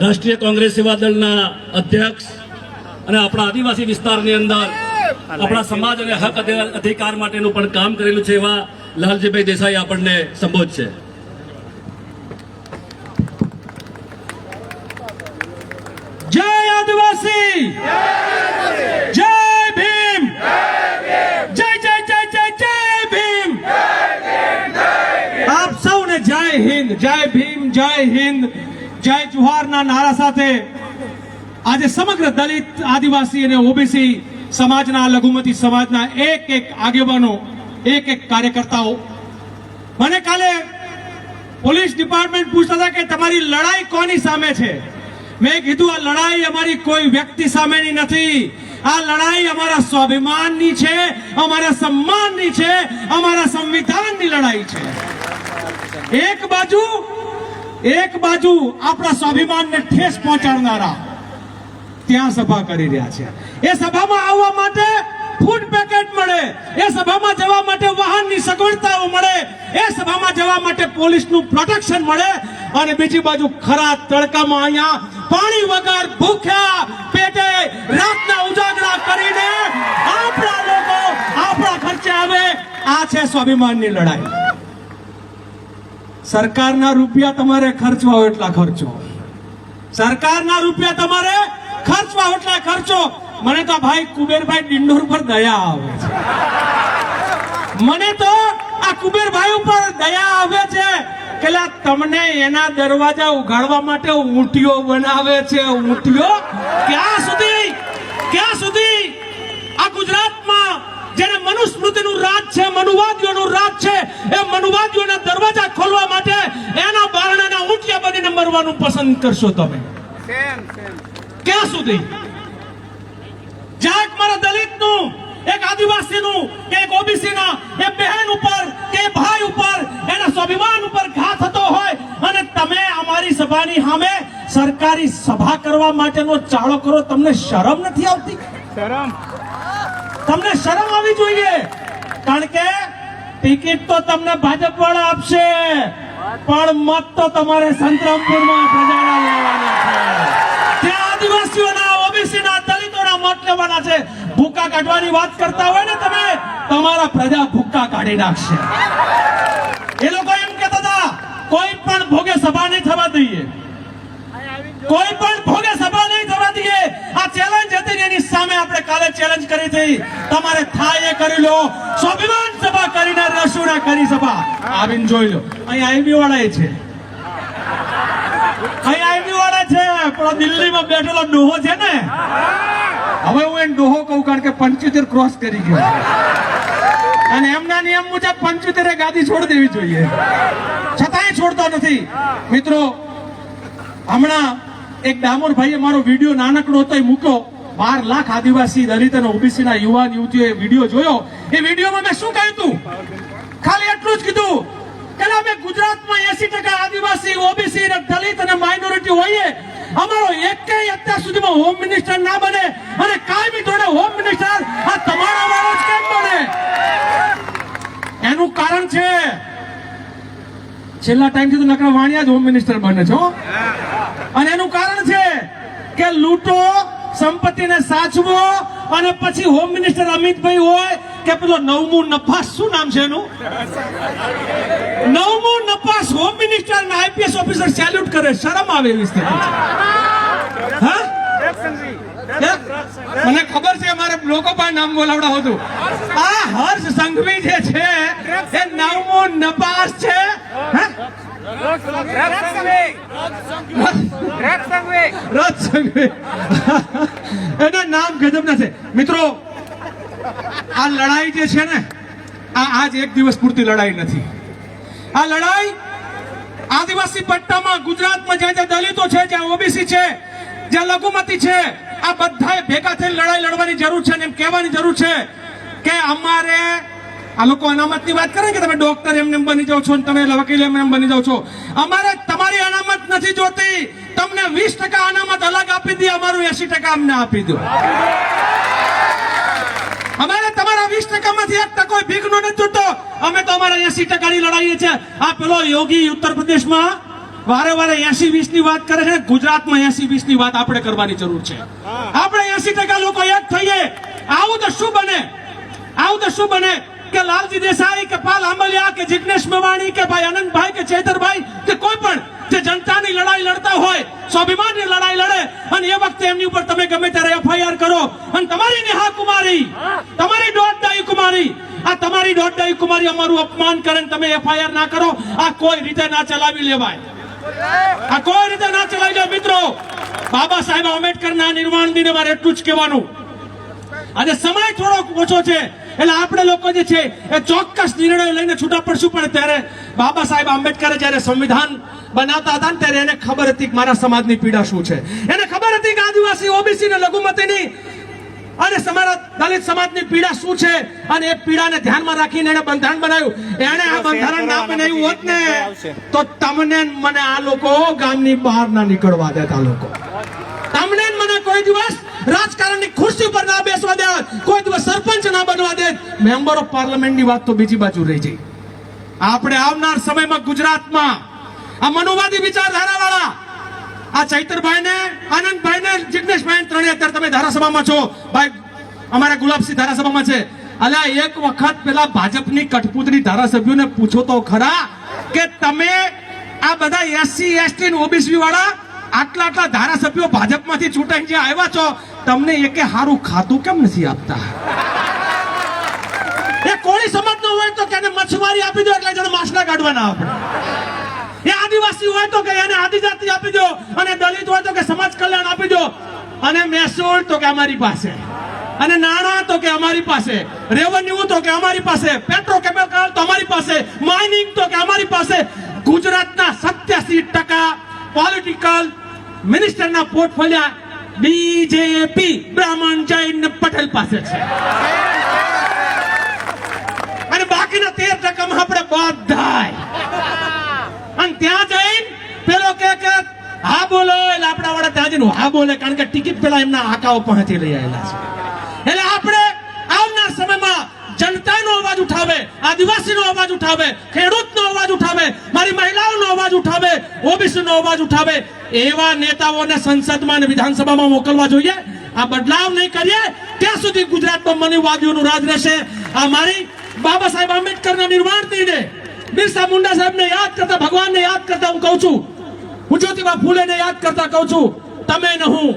રાષ્ટ્રીય કોંગ્રેસ સેવા દળના અધ્યક્ષ અને આપણા આદિવાસી વિસ્તારની અંદર આપણા સમાજ અને હક અધિકાર માટેનું પણ કામ કરેલું છે એવા લાલજીભાઈ દેસાઈ આપણને સંબોધશે. જય આદિવાસી! જય ભીમ! જય જય જય જય જય ભીમ! આપ સૌને જય હિન્દ, જય ભીમ, જય હિન્દ. જય જુહારના નારા સાથે આજે સમગ્ર દલિત, આદિવાસી અને ઓબીસી સમાજના, લઘુમતી સમાજના એક એક આગેવાનો, એક એક કાર્યકર્તાઓ. મને કાલે પોલીસ ડિપાર્ટમેન્ટ પૂછતા હતા કે તમારી લડાઈ કોની સામે છે? મેં કીધું, આ લડાઈ અમારી કોઈ વ્યક્તિ સામેની નથી. આ લડાઈ અમારા સ્વાભિમાનની છે, અમારા સન્માનની છે, અમારા સંવિધાનની લડાઈ છે. એક બાજુ એક બાજુ આપણા સ્વાભિમાનને ઠેસ પહોંચાડનારા ત્યાં સભા કરી રહ્યા છે. એ સભામાં આવવા માટે ફૂડ પેકેટ મળે, એ સભામાં જવા માટે વાહનની સગવડતાઓ મળે, એ સભામાં જવા માટે પોલીસનું પ્રોટેક્શન મળે અને બીજી બાજુ ખરા તડકામાં અહીંયા પાણી વગર ભૂખ્યા પેટે રાતના ઉજાગરા કરીને આપણા લોકો, આપણા ખર્ચે આવે. આ છે સ્વાભિમાનની લડાઈ. સરકારના રૂપિયા તમારે ખર્ચવા હોય એટલા ખર્ચો. સરકારના રૂપિયા તમારે ખર્ચવા એટલા ખર્ચો. મને તો ભાઈ કુબેરભાઈ ડિંડોર પર દયા આવે છે. મને તો આ કુબેરભાઈ ઉપર દયા આવે છે કે તમને એના દરવાજા ઉઘાડવા માટે ઊંટીઓ બનાવે છે. ઊંટીઓ? ક્યાં સુધી? ક્યાં સુધી? આ ગુજરાતમાં જેને મનુસ્મૃતિનું રાજ છે મનુવાદીઓનું રાજ છે એ મનુવાદીઓના દરવાજા ખોલવા માટે એના બારણાના ઊંટિયા બનીને મરવાનું પસંદ કરશો તમે. ક્યાં સુધી? જ્યાં મારા દલિતનું એક આદિવાસીનું કે એક ઓબીસીના એ બહેન ઉપર કે ભાઈ ઉપર એના સ્વાભિમાન ઉપર ઘા થતો હોય અને તમે અમારી સભાની સામે સરકારી સભા કરવા માટેનો ચાળો કરો તમને શરમ નથી આવતી? તમને શરમ આવી જોઈએ. કારણ કે ટિકિટ તો તમને ભાજપ વાળા આપશે. પણ મત તો તમારે સંતરામપુરમાં પ્રજાના લેવાના છે. ત્યાં આદિવાસીઓના, ઓબીસીના દલિતોના મત લેવાના છે, ભૂકા કાઢવાની વાત કરતા હોય ને તમે, તમારા પ્રજા ભૂકા કાઢી નાખશે. એ લોકો એમ કહેતા હતા, કોઈ પણ ભોગે સભા નહીં થવા દઈએ. કોઈ પણ ભોગે સભા નહીં થવા દઈએ. આ ચેલેન્જ હતી એની કાલે ચેલેન્જ કરી હતી. તમારે થાય એ કરી લો. સ્વાભિમાન સભા કરીને રસુડા કરી સભા. આવીને જોઈ લો. અહીં આઈબી વાળા છે. અહીં આઈબી વાળા છે, પણ દિલ્હીમાં બેઠેલો ડોહો છે ને. હવે હું એને ડોહો કહું કારણ કે પંચોતેર ક્રોસ કરી ગયો. અને એમના નિયમ મુજબ પંચોતેરે ગાદી છોડી દેવી જોઈએ. છતાંય છોડતા નથી. મિત્રો, હમણાં એક ડામોર ભાઈએ મારો વીડિયો નાનકડો હતો એ મૂક્યો. બાર લાખ આદિવાસી દલિત અને ઓબીસી ના યુવાન યુવતીઓએ વીડિયો જોયો. એ વિડીયોમાં મેં શું કહ્યું હતું ખાલી એટલું જ કીધું. કે અમે ગુજરાતમાં એસી ટકા આદિવાસી, ઓબીસી દલિત અને માઇનોરિટી હોઈએ. અમારો અત્યાર સુધીમાં હોમ મિનિસ્ટર ના બને અને કાયમી ધોરણે હોમ મિનિસ્ટર આ તમારા વાળો જ કેમ બને? એનું કારણ છે, છેલ્લા ટાઈમથી તો નકરા વાણિયા જ હોમ મિનિસ્ટર બને છે અને એનું કારણ છે કે લૂંટો સંપત્તિને સાચવો અને પછી હોમ મિનિસ્ટર અમિતભાઈ હોય કે પેલો નવમું નફાસ, શું નામ છે એનું? નવમું નફાસ હોમ મિનિસ્ટર અને આઈપીએસ ઓફિસર સેલ્યુટ કરે. શરમ આવે એવી સ્થિતિ. હા? મને ખબર છે મારે લોકો પણ નામ બોલાવડા હતું. આ હર્ષ સંઘવી જે છે, એ નવમું નપાસ છે? રથ નામ ગજબના છે મિત્રો, આ લડાઈ જે છે ને, આ આજ એક દિવસ પૂરતી લડાઈ નથી. આ લડાઈ આદિવાસી પટ્ટામાં ગુજરાતમાં જ્યાં જ્યાં દલિતો છે, જ્યાં ઓબીસી છે, જ્યાં લઘુમતી છે, આ બધાએ ભેગા થઈને લડાઈ લડવાની જરૂર છે અને એમ કહેવાની જરૂર છે કે અમારે આ લોકો અનામતની વાત કરે કે તમે ડોક્ટર એમ બની જાઓ છો તમે વકીલ એમ એમ બની જાઓ છો? અમારે તમારી અનામત નથી જોતી. તમને વીસ ટકા અનામત અલગ આપી દે, અમારું એસી ટકા અમને આપી દો. અમારે તમારા વીસ ટકામાંથી એક ટકો ભીખનો નથી જોતો. અમે તો અમારા એસી ટકાની લડાઈએ છે આ પેલો યોગી ઉત્તર પ્રદેશમાં વારે વારે એસી વીસની વાત કરે છે. ગુજરાતમાં એસી વીસની વાત આપણે કરવાની જરૂર છે. આપણે એસી ટકા લોકો એક થઈએ. આવું તો શું બને? આવું તો શું બને? કે લાલજી દેસાઈ કે પાલ આંબલિયા કે જિગ્નેશ મેવાણી કે ભાઈ અનંતભાઈ કે ચેતરભાઈ કે કોઈ પણ જે જનતાની લડાઈ લડતા હોય, સ્વાભિમાનની લડાઈ લડે અને એ વખતે એમની ઉપર તમે ગમે ત્યારે એફઆઈઆર કરો અને તમારી નેહા કુમારી, તમારી દોડદાઈ કુમારી, આ તમારી દોડદાઈ કુમારી અમારું અપમાન કરે તમે એફઆઈઆર ના કરો, આ કોઈ રીતે ના ચલાવી લેવાય. આ કોઈ રીતે ના ચલાવી લે મિત્રો, બાબા સાહેબ આંબેડકરના નિર્માણ દિને મારે એટલું જ કહેવાનું. અને સમય થોડોક ઓછો છે. એટલે આપણે લોકો જે છે, એ ચોક્કસ નિર્ણય લઈને છૂટા પડશું. પણ ત્યારે બાબા સાહેબ આંબેડકરે જ્યારે સંવિધાન બનાવતા હતા ને ત્યારે એને ખબર હતી કે મારા સમાજની પીડા શું છે. એને ખબર હતી કે આદિવાસી ઓબીસી ને લઘુમતીની અને સમારા દલિત સમાજની પીડા શું છે? અને એ પીડાને ધ્યાનમાં રાખીને એને બંધારણ બનાવ્યું. એને આ બંધારણ ના બનાવ્યું હોત ને, તો તમને મને આ લોકો ગામની બહાર ના નીકળવા દેતા લોકો. તમને મને કોઈ દિવસ રાજકારણની ખુરશી પર ના બેસવા દે. કોઈ દિવસ સરપંચ ના બનવા દે. મેમ્બર ઓફ પાર્લામેન્ટની વાત તો બીજી બાજુ રહી જઈ આપણે આવનાર સમયમાં ગુજરાતમાં આ મનુવાદી વિચારધારા વાળા આ ચૈતરભાઈ ને આનંદભાઈ ને જિગ્નેશભાઈ ત્રણે અત્યારે તમે ધારાસભામાં છો. ભાઈ, અમારા ગુલાબસિંહ ધારાસભામાં છે. અલ્યા એક વખત પેલા ભાજપની કઠપૂતળી ધારાસભ્યોને પૂછો તો ખરા કે તમે આ બધા એસસી, એસટી ઓબીસી વાળા આટલા આટલા ધારાસભ્યો ભાજપમાંથી ચૂંટાઈ જે આવ્યા છો? તમને એકે હારું ખાતું કેમ નથી આપતા? એ કોળી સમાજ નો હોય તો કે મચ્છમારી આપી દો એટલે જણ માછલા કાઢવાના આપણે. એ આદિવાસી હોય તો કે એને આદિજાતિ આપી દો અને દલિત હોય તો કે સમાજ કલ્યાણ આપી દો. અને મહેસૂલ તો કે અમારી પાસે. અને નાણાં તો કે અમારી પાસે. રેવન્યુ તો કે અમારી પાસે. પેટ્રોકેમિકલ તો અમારી પાસે. માઇનિંગ તો કે અમારી પાસે. ગુજરાતના સત્યાસી ટકા પોલિટિકલ મિનિસ્ટરના પોર્ટફોલિયા બીજેપી બ્રાહ્મણ જૈન પટેલ પાસે છે. અને બાકીના તેર ટકામાં આપણે બધાય અને ત્યાં જઈને પેલો કે, હા બોલો. એટલે આપણા વાળા ત્યાં જઈને, હા બોલે. કારણ કે ટિકિટ પેલા એમના આકાઓ પહોંચી લઈ આવેલા છે. એટલે આપણે આવનાર સમયમાં જનતાનો અવાજ ઉઠાવે, આદિવાસીનો અવાજ ઉઠાવે, ખેડૂતનો અવાજ ઉઠાવે, મારી મહિલાઓનો અવાજ ઉઠાવે ઓબીસીનો અવાજ ઉઠાવે એવા નેતાઓને સંસદમાં અને વિધાનસભામાં મોકલવા જોઈએ આ બદલાવ નહીં કરીએ ત્યાં સુધી ગુજરાતમાં મનુવાદીઓનું રાજ રહેશે। આ મારી બાબા સાહેબ આંબેડકરના નિર્વાણ દિને બિરસા મુંડા સાહેબને યાદ કરતા ભગવાનને યાદ કરતા હું કહું છું। હું જ્યોતિબા ફૂલેને યાદ કરતા કહું છું। તમે ને હું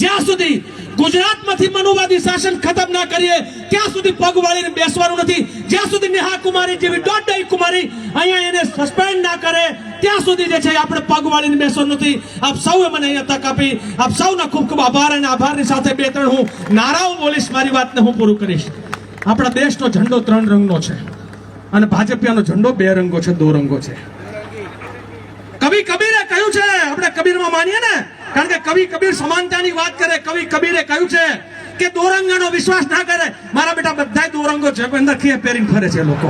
જ્યાં સુધી ગુજરાતમાંથી મનુવાદી શાસન ખતમ ના કરીએ ત્યાં સુધી પગ વાળીને બેસવાનું નથી જ્યાં સુધી નેહા કુમારી જેવી દોઢ કુમારી અહીંયા એને સસ્પેન્ડ ના કરે ત્યાં સુધી જે છે આપણે પગ વાળીને બેસો નથી. આપ સૌએ મને અહીંયા તક આપી. આપ સૌના ખૂબ ખૂબ આભાર અને આભારની સાથે બે ત્રણ હું નારાઓ બોલીશ, મારી વાતને હું પૂરું કરીશ. આપણા દેશનો ઝંડો ત્રણ રંગનો છે અને ભાજપિયાનો ઝંડો બે રંગો છે, દો રંગો છે. કવિ કબીરે કહ્યું છે, આપણે કબીરમાં માનીએ ને? કારણ કે કવિ કબીર સમાનતાની વાત કરે, કવિ કબીરે કહ્યું છે કે દોરંગાનો વિશ્વાસ ના કરે. મારા બેટા બધા દોરંગો છે ખીએ પહેરીને ફરે છે લોકો?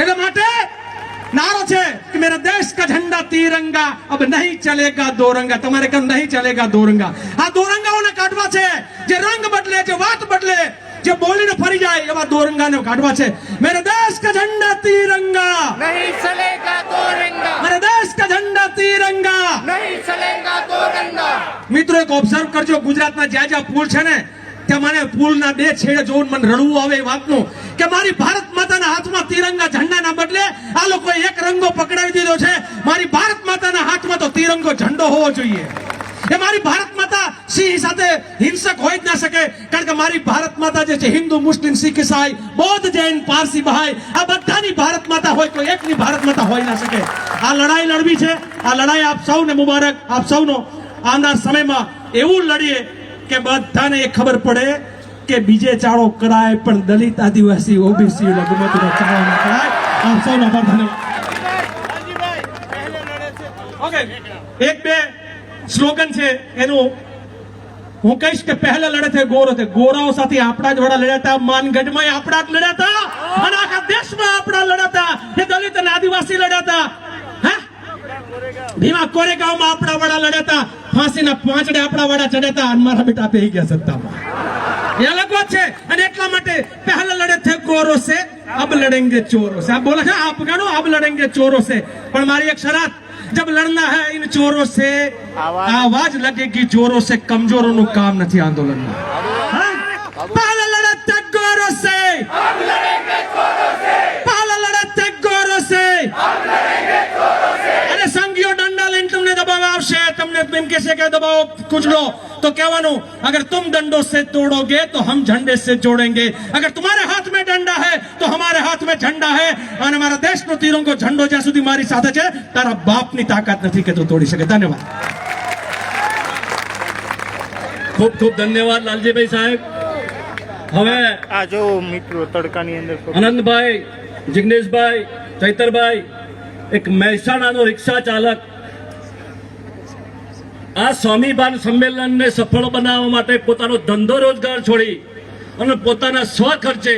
એટલે માટે નારો છે કે મેરા તિરંગા. અબ નહીં ચલેગા દોરંગા. તમારે કેમ નહીં ચલેગા દોરંગા. આ દોરંગાઓને કાઢવા છે. જે રંગ બદલે જે વાત બદલે જે બોલીને ફરી જાય એવા દોરંગાને કાઢવા છે. મેરે દેશ કા ઝંડા તિરંગા. નહીં ચલેગા દોરંગા. મેરે દેશ કા ઝંડા તિરંગા. નહીં ચલેગા દોરંગા. મિત્રો એક ઓબ્ઝર્વ કરજો ગુજરાતમાં જ્યાં જ્યાં પુલ છે ને ત્યાં મને પુલના બે છેડે જોઉં મને રડવું આવે એ વાતનું? કે મારી ભારત માતાના હાથમાં તિરંગા ઝંડાના બદલે આ લોકોએ એક રંગો પકડાવી દીધો છે. મારી ભારત માતાના હાથમાં તો તિરંગો ઝંડો હોવો જોઈએ. એ મારી ભારત માતા સિંહ સાથે હિંસક હોય જ ના શકે. કારણ કે મારી ભારત માતા જે છે, હિન્દુ, મુસ્લિમ, શીખ, ઈસાઈ, બૌદ્ધ, જૈન, પારસી, બહાઈ, આ બધાની ભારત માતા હોય કોઈ એકની ભારત માતા હોય ના શકે. આ લડાઈ લડવી છે. આ લડાઈ આપ સૌને મુબારક. આપ સૌનો આવનાર સમયમાં એવું લડીએ કે બધાને એ ખબર પડે કે બીજે ચાળો કરાય પણ દલિત આદિવાસી ઓબીસી લઘુમતીનો ચાળો ન કરાય. આપ સૌનો આભાર ધન્યવાદ. એક બે સ્લોગન છે એનું. હું કહીશ કે પહેલા લડે છે ગોરો છે. ગોરાઓ સાથે આપણા જ વડા લડ્યા હતા માનગઢમાં આપણા જ લડ્યા હતા. અને આખા દેશમાં આપણા લડ્યા હતા. એ દલિત અને આદિવાસી લડ્યા હતા. હે? ભીમા કોરેગાંવમાં આપણા વડા લડ્યા હતા. ફાંસીના પાંચડે આપણા વડા ચડ્યા હતા અને મારા બેટા પેહી ગયા સત્તામાં એ અલગ વાત છે અને એટલા માટે પહેલા લડે થે ગોરો સે અબ લડેંગે ચોરો સે આ બોલે છે આપ ગણો અબ લડેંગે ચોરો સે પણ મારી એક શરત जब लड़ना है इन चोरों से आवाज- आवाज लगेगी जोरों से कमजोरों નું કામ નથી આંદોલન પાલા આવશે તમને એમ કહેશે કે દબાવો કુચલો તો કહેવાનું अगर तुम डंडों से तोड़ोगे तो हम झंडे से जोड़ेंगे अगर तुम्हारे हाथ में डंडा है तो हमारे हाथ में झंडा है અને અમારા દેશનો તિરંગો ઝંડો જ્યાં સુધી મારી સાથે છે તારા બાપની તાકાત નથી કે તું તોડી શકે ધન્યવાદ ખૂબ ખૂબ ધન્યવાદ લાલજીભાઈ સાહેબ હવે આ જો મિત્રો તડકાની અંદર આનંદભાઈ જિગ્નેશભાઈ ચૈતરભાઈ એક મહેસાણાનો રિક્ષા ચાલક આ સ્વામીભાન સંમેલનને સફળ બનાવવા માટે પોતાનો ધંધો રોજગાર છોડી અને પોતાના સ્વ ખર્ચે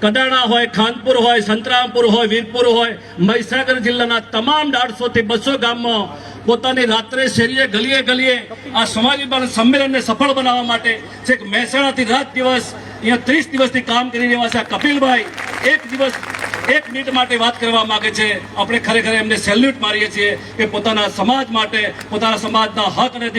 કડાણા હોય, ખાનપુર હોય, સંતરામપુર હોય, વીરપુર હોય, મહીસાગર જિલ્લાના તમામથી બસો ગામમાં પોતાની રાત્રે શેરીએ ગલીએ ગલીએ આ સ્વામીભાન સંમેલનને સફળ બનાવવા માટે છેક મહેસાણાથી રાત દિવસ અહીંયા ત્રીસ દિવસથી કામ કરી રહ્યા છે કપિલભાઈ. એક દિવસ, એક મિનિટ માટે વાત કરવા માંગે છે. આપણે ખરેખર એમને સેલ્યુટ મારીએ છીએ કે પોતાના સમાજ માટે, પોતાના સમાજના હક અને